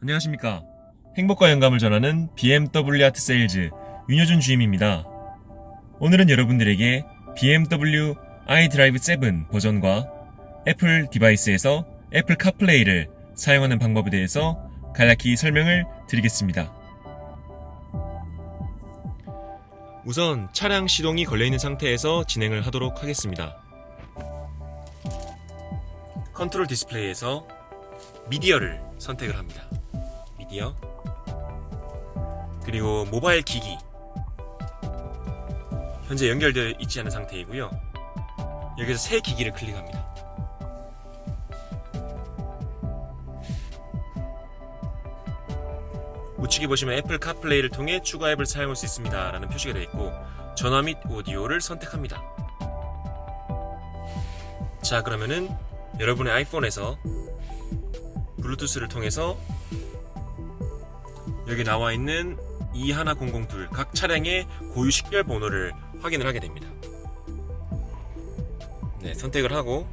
안녕하십니까. 행복과 영감을 전하는 BMW 아트 세일즈 윤여준 주임입니다. 오늘은 여러분들에게 BMW iDrive 7 버전과 애플 디바이스에서 애플 카플레이를 사용하는 방법에 대해서 간략히 설명을 드리겠습니다. 우선 차량 시동이 걸려있는 상태에서 진행을 하도록 하겠습니다. 컨트롤 디스플레이에서 미디어를 선택을 합니다. 미디어 그리고 모바일 기기 현재 연결되어 있지 않은 상태이고요. 여기서 새 기기를 클릭합니다. 우측에 보시면 애플 카플레이를 통해 추가 앱을 사용할 수 있습니다. 라는 표시가 되어 있고 전화 및 오디오를 선택합니다. 자 그러면은 여러분의 아이폰에서 블루투스를 통해서 여기 나와 있는 21002 각 차량의 고유 식별 번호를 확인을 하게 됩니다. 네, 선택을 하고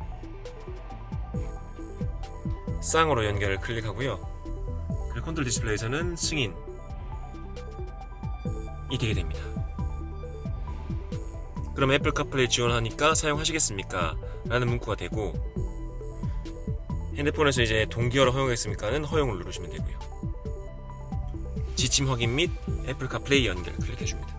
쌍으로 연결을 클릭하고요. 그리고 컨트롤 디스플레이에서는 승인이 되게 됩니다. 그럼 애플 카플레이 지원하니까 사용하시겠습니까? 라는 문구가 되고 핸드폰에서 이제 동기화를 허용했습니까는 허용을 누르시면 되고요. 지침 확인 및 애플 카플레이 연결 클릭해 줍니다.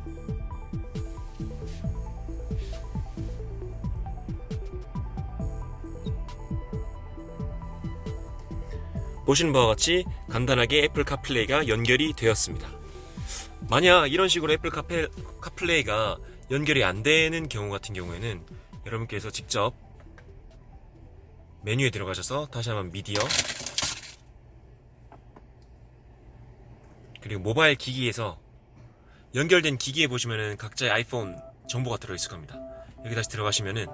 보시는 바와 같이 간단하게 애플 카플레이가 연결이 되었습니다. 만약 이런 식으로 애플 카페, 카플레이가 연결이 안 되는 경우 같은 경우에는 여러분께서 직접 메뉴에 들어가셔서 다시 한번 미디어 그리고 모바일 기기에서 연결된 기기에 보시면은 각자의 아이폰 정보가 들어있을 겁니다. 여기 다시 들어가시면은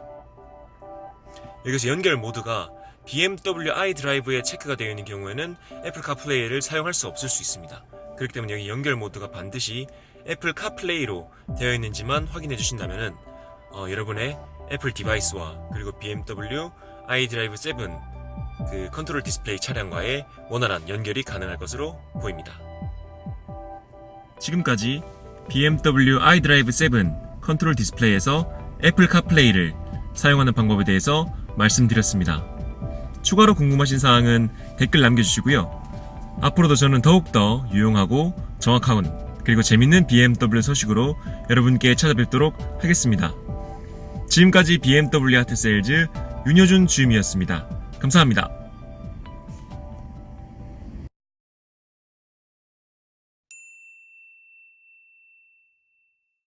여기서 연결 모드가 BMW iDrive에 체크가 되어 있는 경우에는 애플 카플레이를 사용할 수 없을 수 있습니다. 그렇기 때문에 여기 연결 모드가 반드시 애플 카플레이로 되어 있는지만 확인해 주신다면은 어, 여러분의 애플 디바이스와 그리고 BMW iDrive 7그 컨트롤 디스플레이 차량과의 원활한 연결이 가능할 것으로 보입니다. 지금까지 BMW iDrive 7 컨트롤 디스플레이에서 애플 카플레이를 사용하는 방법에 대해서 말씀드렸습니다. 추가로 궁금하신 사항은 댓글 남겨주시고요. 앞으로도 저는 더욱더 유용하고 정확한 그리고 재밌는 BMW 소식으로 여러분께 찾아뵙도록 하겠습니다. 지금까지 BMW 아트 세일즈 윤여준 주임이었습니다. 감사합니다.